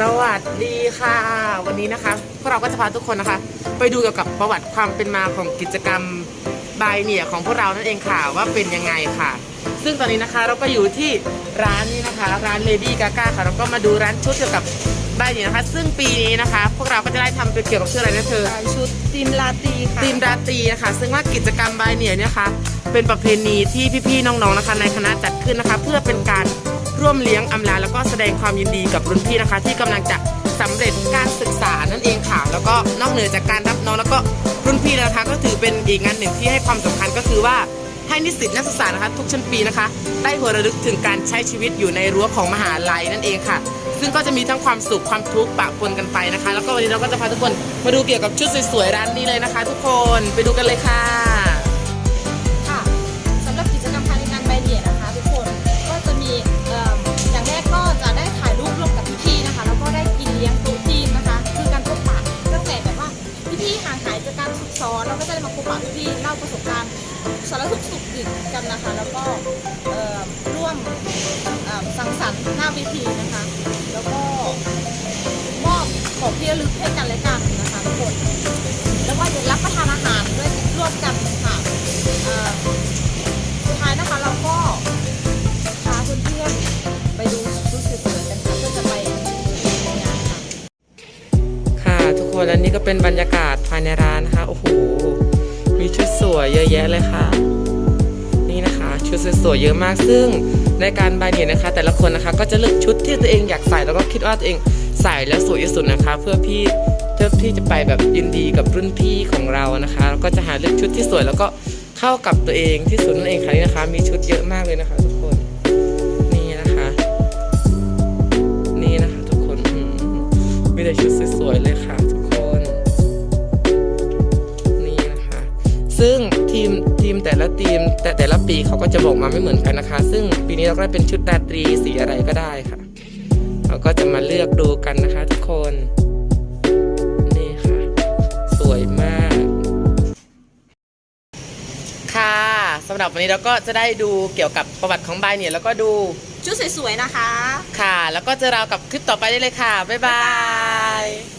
สวัสดีค่ะ วันนี้นะคะพวกเราก็จะพาทุกคนนะคะ ไปดูเกี่ยวกับประวัติความเป็นมาของกิจกรรมบายเนี่ยของพวกเรานั่นเองค่ะว่าเป็นยังไงค่ะ ซึ่งตอนนี้นะคะเราก็อยู่ที่ร้านนี้นะคะ ร้าน Lady Gaga ค่ะเราก็มาดูร้านชุดเกี่ยวกับบายเนี่ยนะคะ ซึ่งปีนี้นะคะ พวกเราก็จะได้ทำเป็นเกี่ยวกับชื่ออะไรนะเธอ ชุดตีมลาตรีค่ะทีมราตรีนะคะ ซึ่งว่ากิจกรรมบายเนี่ยเนี่ยนะคะเป็นประเพณีที่พี่ๆน้องๆนะคะ ในคณะจัดขึ้นนะคะ เพื่อเป็นการร่วมเลี้ยงอำลาแล้ว ก็แสดงความยินดีกับรุ่นพี่นะคะ ที่กำลังจะสำเร็จการศึกษานั่นเองค่ะ แล้วก็นอกเหนือจากการรับน้องแล้วก็รุ่นพี่นะคะ ก็ถือเป็นอีกงานหนึ่งที่ให้ความสำคัญก็คือว่าให้นิสิตนักศึกษานะคะ ทุกชั้นปีนะคะ ได้หัวระลึกถึงการใช้ชีวิตอยู่ในรั้วของมหาลัยนั่นเองค่ะ ซึ่งก็จะมีทั้งความสุขความทุกข์ปะปนกันไปนะคะ แล้วก็วันนี้เราก็จะพาทุกคนมาดูเกี่ยวกับชุดสวยๆร้านนี้เลยนะคะ ทุกคนไปดูกันเลยค่ะ ซ้อนเราก็จะได้มาพบปะพี่ๆเล่าประสบการณ์สารทุกข์สุขดิบกันนะคะ แล้วก็ร่วมสังสรรค์หน้าเวทีนะคะ แล้วก็มอบของที่ระลึกให้กันและกันนะคะทุกคนแล้วก็ยังรับประทานอาหารด้วยร่วมกันค่ะสุดท้ายนะคะเราก็พาเพื่อนๆไปดูชุดสวยกันค่ะเพื่อจะไปงานค่ะค่ะทุกคนและนี่ก็เป็นบรรยากาศภายในร้านนะคะ โห มีชุดสวยเยอะแยะเลยค่ะ นี่นะคะ ชุดสวยๆเยอะมากซึ่งในการบายเนี่ยนะคะ แต่ละคนนะคะก็จะเลือกชุดที่ตัวเองอยากใส่แล้วก็คิดว่าตัวเองใส่แล้วสวยที่สุดนะคะ เพื่อพี่เพื่อที่จะไปแบบยินดีกับรุ่นพี่ของเรานะคะแล้วก็จะหาเลือกชุดที่สวยแล้วก็เข้ากับตัวเองที่สุดนั่นเองค่ะนี่นะคะ มีชุดเยอะมากเลยนะคะทุกคนนี่นะคะ นี่นะคะ ทุกคนมีแต่ชุดสวยๆเลยค่ะ ซึ่งทีมทีมแต่ละทีม แต่แต่ละปีเขาก็จะบอกมาไม่เหมือนกันนะคะ ซึ่งปีนี้เราก็ได้เป็นชุดราตรีสีอะไรก็ได้ค่ะเราก็จะมาเลือกดูกันนะคะทุกคน นี่ค่ะ สวยมาก ค่ะสำหรับวันนี้เราก็จะได้ดูเกี่ยวกับประวัติของบายเนี่ยแล้วก็ดูชุดสวยๆนะคะ ค่ะ แล้วก็เจะเรากับคลิปต่อไปได้เลยค่ะ บ๊ายบาย